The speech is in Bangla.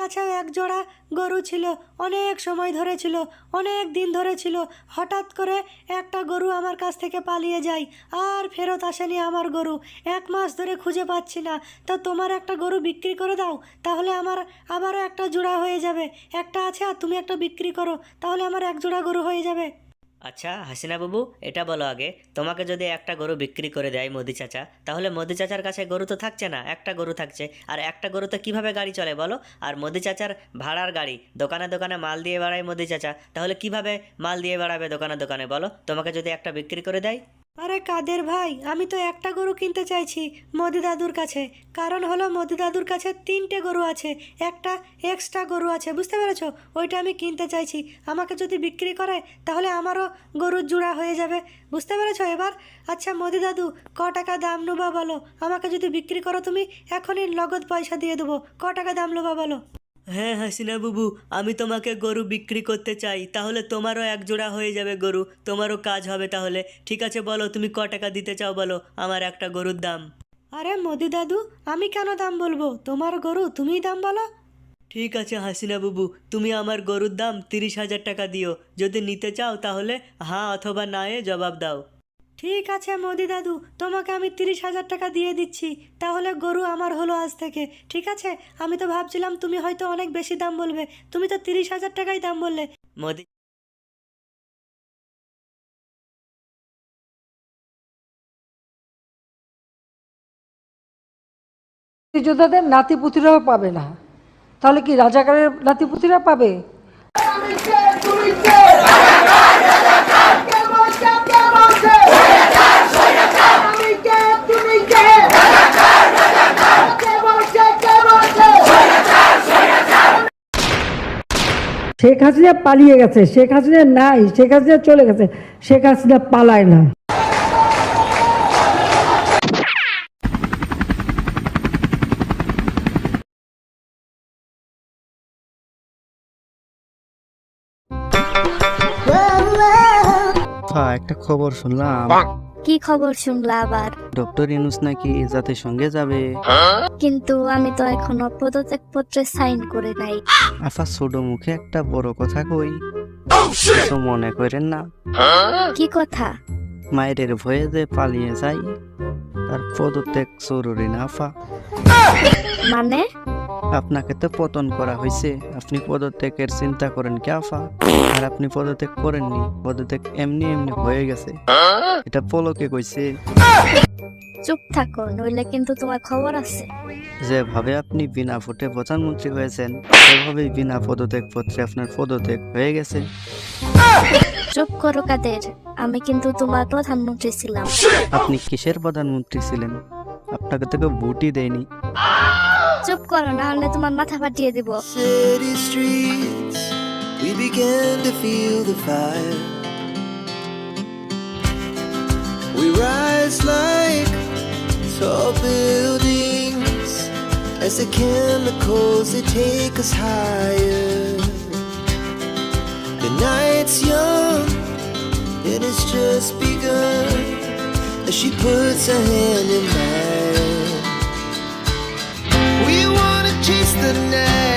কাছেও এক জোড়া গরু ছিল, অনেক সময় ধরে ছিল, অনেক দিন ধরে ছিল। হঠাৎ করে একটা গরু আমার কাছ থেকে পালিয়ে যায়, আর ফেরত আসেনি আমার গরু। এক মাস ধরে খুঁজে পাচ্ছি না। তা তোমার একটা গরু বিক্রি করে দাও, তাহলে আমার আবারও একটা জোড়া হয়ে যাবে। একটা আছে আর তুমি একটা বিক্রি করো, তাহলে আমার এক জোড়া গরু হয়ে যাবে। আচ্ছা হাসিনা বাবু এটা বলো আগে। তোমাকে যদি একটা গরু বিক্রি করে দেয় মোদি চাচা, তাহলে মোদি চাচার কাছে গরু তো থাকছে না, একটা গরু থাকছে। আর একটা গরু তো কীভাবে গাড়ি চলে বলো? আর মোদি চাচার ভাড়ার গাড়ি, দোকানে দোকানে মাল দিয়ে বেড়ায় মোদি চাচা, তাহলে কীভাবে মাল দিয়ে বেড়াবে দোকানে দোকানে বলো? তোমাকে যদি একটা বিক্রি করে দেয়। আরে কাদের ভাই? আমি তো একটা গরু কিনতে চাইছি মোদি দাদুর কাছে। কারণ হলো মোদি দাদুর কাছে তিনটে গরু আছে, একটা এক্সট্রা গরু আছে, বুঝতে পেরেছ? ওইটা আমি কিনতে চাইছি। আমাকে যদি বিক্রি করে, তাহলে আমারও গরুর জোড়া হয়ে যাবে। বুঝতে পেরেছ এবার? আচ্ছা মোদি দাদু, ক টাকা দাম নেবা বলো। আমাকে যদি বিক্রি করো তুমি, এখনই নগদ পয়সা দিয়ে দেবো। ক টাকা দাম নেবা বলো? হ্যাঁ হাসিনা বাবু আমি তোমাকে গরু বিক্রি করতে চাই। তাহলে তোমারও এক জোড়া হয়ে যাবে গরু। তোমারও কাজ হবে তাহলে। ঠিক আছে বলো তুমি ক টাকা দিতে চাও বলো আমার একটা গরুর দাম। আরে মোদি দাদু আমি কেন দাম বলব? তোমার গরু তুমিই দাম বলো। ঠিক আছে হাসিনা বাবু তুমি আমার গরুর দাম তিরিশ হাজার টাকা দিও। যদি নিতে চাও তাহলে হ্যাঁ অথবা না এ জবাব দাও। ঠিক আছে মোদি দাদু তোমাকে আমি তিরিশ হাজার টাকা দিয়ে দিচ্ছি। তাহলে গরু আমার হলো আজ থেকে। ঠিক আছে? আমি তো ভাবছিলাম তুমি হয়তো অনেক বেশি দাম বলবে। তুমি তো তিরিশ হাজার টাকাই দাম বললে। মোদি যোদ্ধাদের নাতিপুতিরাও পাবে না। তাহলে কি রাজাকারের নাতিপুতিরা পাবে? শেখ হাসিনা পালিয়ে গেছে শেখ হাসিনা নাই শেখ হাসিনা চলে গেছে শেখ হাসিনা পালায় না। হ্যাঁ একটা খবর শুনলাম। কি খবর শুনলা আবার? ডক্টর ইনুস নাকি জাতিসংঘে যাবে? কিন্তু আমি তো এখনও পদত্যাগ পত্রে সাইন করে নাই। আফা ছোট মুখে একটা বড় কথা কই। তো মনে করেন না। কি কথা? মায়ের ভয়ে যে পালিয়ে যাই তার পদত্যাগ জরুরি না আফা। মানে? আপনাকে তো পতন করা হয়েছে। আপনি পদত্যাগের চিন্তা করেন কি আফা? আর আপনি পদত্যাগ করেননি। পদত্যাগ এমনি এমনি হয়ে গেছে। এটা পলকে কইছে। চুপ থাকো নইলে কিন্তু তোমার খবর আছে। যেভাবে আপনি বিনা ভোটে প্রধানমন্ত্রী হয়েছেন সেভাবেই বিনা পদত্যাগ পত্রে আপনার পদত্যাগ হয়ে গেছে। চুপ করো কাদের আমি কিন্তু তোমার প্রধানমন্ত্রী ছিলাম। আপনি কিসের প্রধানমন্ত্রী ছিলেন? আপনাকে তো কেউ ভোটই দেয়নি। চুপ করো না হলে তোমার মাথা ফাটিয়ে দিব city streets, we began to feel the fire. We rise like tall buildings as the chemicals they take us higher. The night's young, it has just begun as she puts her hand in mine. the name.